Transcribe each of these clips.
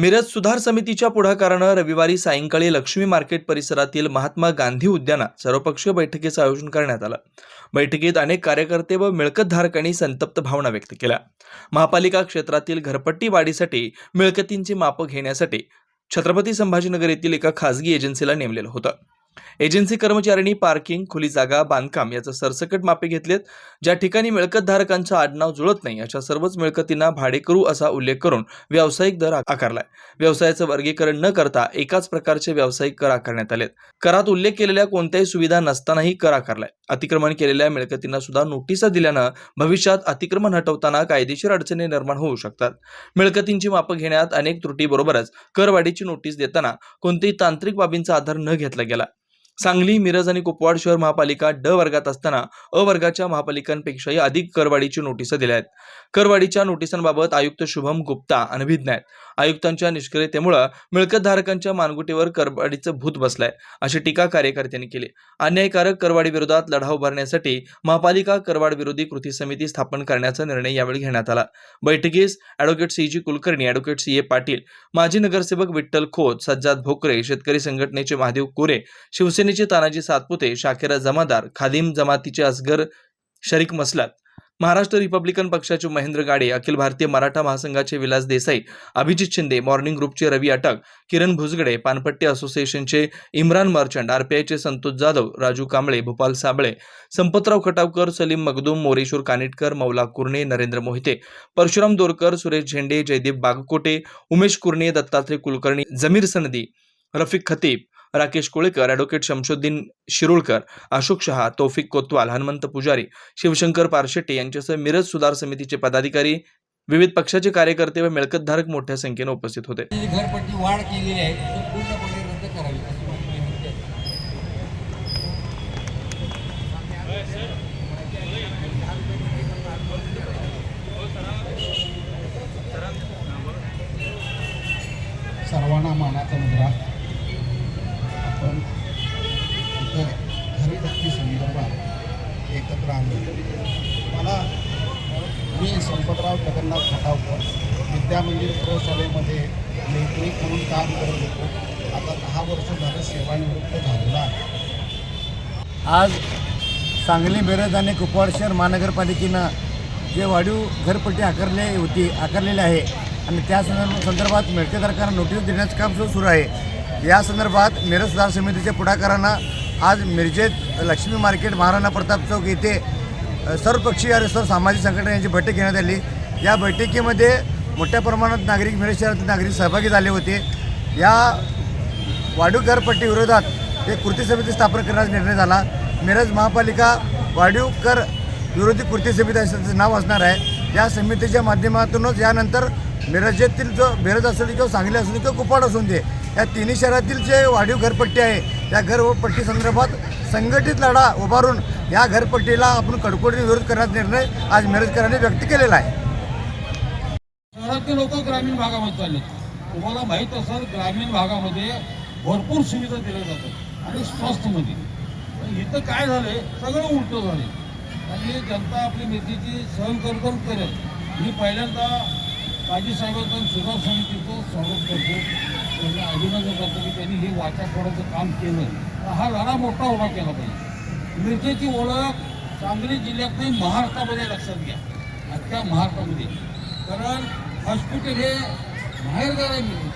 मिरज सुधार समितीच्या पुढाकारानं रविवारी सायंकाळी लक्ष्मी मार्केट परिसरातील महात्मा गांधी उद्यानात सर्वपक्षीय बैठकीचं आयोजन करण्यात आलं. बैठकीत अनेक कार्यकर्ते व मिळकतधारकांनी संतप्त भावना व्यक्त केल्या. महापालिका क्षेत्रातील घरपट्टी वाढीसाठी मिळकतींची मापं घेण्यासाठी छत्रपती संभाजीनगर येथील एका खासगी एजन्सीला नेमलेलं होतं. एजन्सी कर्मचाऱ्यांनी पार्किंग खुली जागा बांधकाम याचं सरसकट मापे घेतलेत ज्या ठिकाणी मिळकतधारकांचं आडनाव जुळत नाही अशा सर्वच मिळकतींना भाडे करू असा उल्लेख करून व्यावसायिक दर आकारलाय. व्यवसायाचं वर्गीकरण न करता एकाच प्रकारचे व्यावसायिक कर आकारण्यात आलेत. करात उल्लेख केलेल्या कोणत्याही सुविधा नसतानाही कर आकारलाय. अतिक्रमण केलेल्या मिळकतींना सुद्धा नोटिसा दिल्यानं भविष्यात अतिक्रमण हटवताना कायदेशीर अडचणी निर्माण होऊ शकतात. मिळकतींची मापं घेण्यात अनेक त्रुटीबरोबरच करवाढीची नोटीस देताना कोणत्याही तांत्रिक बाबींचा आधार न घेतला गेला. सांगली मिरज आणि कुपवाड शहर महापालिका ड वर्गात असताना अ वर्गाच्या महापालिकांपेक्षाही अधिक करवाढीची नोटिसा दिल्या आहेत. करवाढीच्या नोटिसांबाबत आयुक्त शुभम गुप्ता अनभिज्ञ आहेत. आयुक्तांच्या निष्क्रियतेमुळे मिळकतधारकांच्या मानगुटीवर करवाढीचं भूत बसलंय अशी टीका कार्यकर्त्यांनी केली. अन्यायकारक करवाढी विरोधात लढा उभारण्यासाठी महापालिका करवाढ विरोधी कृती समिती स्थापन करण्याचा निर्णय यावेळी घेण्यात आला. बैठकीस advocate C. G. Kulkarni advocate C. A. Patil माजी नगरसेवक विठ्ठल खोत सज्जाद भोकरे शेतकरी संघटनेचे महादेव कोरे शिवसेनेचे तानाजी सातपुते शाखेरा जमादार खादिम जमातीचे असगर शरीक मसलात महाराष्ट्र रिपब्लिकन पक्षाचे महेंद्र गाडे अखिल भारतीय मराठा महासंघाचे विलास देसाई अभिजित शिंदे मॉर्निंग ग्रुपचे रवी अटक किरण भुजगडे पानपट्टी असोसिएशनचे इम्रान मर्चंट आरपीआयचे संतोष जाधव राजू कांबळे भूपाल साबळे संपतराव खटावकर सलीम मगदूम मोरेश्वर कानिटकर मौला कुर्णे नरेंद्र मोहिते परशुराम दोरकर सुरेश झेंडे जयदीप बागकोटे उमेश कुर्णे दत्तात्रय कुलकर्णी जमीर सनदी रफिक खतीब राकेश कोळेकर ॲडव्होकेट शमशुद्दीन शिरुळकर अशोक शहा तौफिक कोतवाल हनुमंत पुजारी शिवशंकर पारशेट्टे यांच्यासह मिरज सुधार समितीचे पदाधिकारी विविध पक्षाचे कार्यकर्ते व मिळकतधारक मोठ्या संख्येने उपस्थित होते. घरपट्टी वाढ केलेली आहे पूर्णपणे रद्द करावी आहे सर्वांना मानाचा मुद्रा. आलो. मला मी संपतराव जगन्नाथ खटावकर विद्यामंदिर प्रौशालेमध्ये लेखनिक म्हणून काम करत होतो. आता दहा वर्ष झालं सेवानिवृत्त झालेला आहे. आज सांगली मिरज आणि कुपवाड शहर महानगरपालिकेनं जे वाढीव घरपट्टी आकारली होती आकारलेली आहे आणि त्या संदर्भ संदर्भात मिळकतधारकांना नोटीस देण्याचं काम सुरू आहे. या संदर्भात मिरज सुधार समितीच्या पुढाकारानं आज मिरजेत लक्ष्मी मार्केट महाराणा प्रताप चौक येथे सर्वपक्षीय आणि सर्व सामाजिक संघटना यांची बैठक घेण्यात आली. या बैठकीमध्ये मोठ्या प्रमाणात नागरिक मिरज शहरातील नागरिक सहभागी झाले होते. या वाढीव करपट्टी विरोधात एक कृती समिती स्थापन करण्याचा निर्णय झाला. मिरज महापालिका वाढीव कर विरोधी कृती समिती असं नाव असणार आहे. या समितीच्या माध्यमातूनच यानंतर मिरजेतील जो मिरज असू दे किंवा सांगली असू दे किंवा कुपाड असू दे या तिन्ही शहरातील जे वाढीव घरपट्टी आहे या घरपट्टी संदर्भात संघटित लढा उभारून या घरपट्टीला आपण कडकोडीने विरोध करण्याचा निर्णय आज मिरजकरांनी व्यक्त केलेला आहे. शहरातले लोक ग्रामीण भागामध्ये चालले. तुम्हाला माहीत असेल ग्रामीण भागामध्ये भरपूर सुविधा दिल्या जातात आणि स्वास्थ्यमध्ये. पण इथं काय झालंय? सगळं उलटं झाले आणि जनता आपली मेतीची सहन करून करेल. मी पहिल्यांदा काजी साहेबांचा सुधार समितीचं स्वागत करतो. त्यांना अभिनंदन करतो की त्यांनी हे वाचा फोडायचं काम केलं. हा लढा मोठा उभा केला पाहिजे. मिरजेची ओळख सांगली जिल्ह्यात नाही महाराष्ट्रामध्ये लक्षात घ्या. अख्ख्या महाराष्ट्रामध्ये. कारण हॉस्पिटल हे माहेरदार आहे मिरज.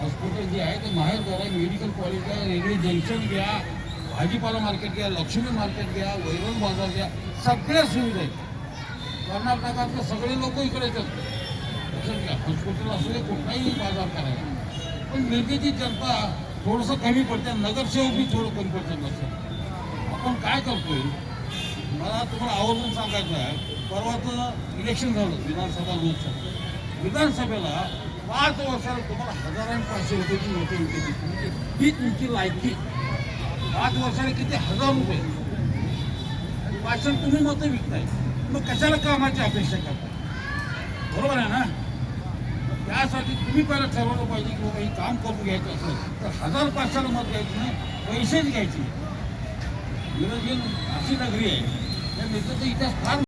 हॉस्पिटल जे आहे ते माहेरदार आहे. मेडिकल कॉलेज आहे. रेल्वे जंक्शन घ्या. भाजीपाला मार्केट घ्या. लक्ष्मी मार्केट घ्या. वैरण बाजार घ्या. सगळ्या सुविधा आहेत. कर्नाटकातले सगळे लोक इकडे येतात. लक्षात घ्या. हॉस्पिटल असू दे कुठलाही बाजार करायला. पण मिरजेची जनता थोडंसं कमी पडते नगरसेवक बी थोडं कमी पडते लक्षात आपण काय करतोय? मला तुम्हाला आवर्जून सांगायचं आहे परवाचं इलेक्शन झालं विधानसभा लोकसभा. विधानसभेला पाच वर्षाला तुम्हाला हजारांनी पाचशे रुपयाची नोकरी विकत म्हणजे ही तुमची लायकी. पाच वर्षाला किती? हजार रुपये. पाचशे तुम्ही मतं विकताय. मग कशाला कामाची अपेक्षा करताय? बरोबर आहे ना? त्यासाठी तुम्ही पहिला ठरवलं पाहिजे की बाबा हे काम करून घ्यायचं असेल तर हजार पाचशेला मत घ्यायची नाही पैसेच घ्यायचे. विरोधी अशी नगरी आहे. या मित्राचा इतिहास फार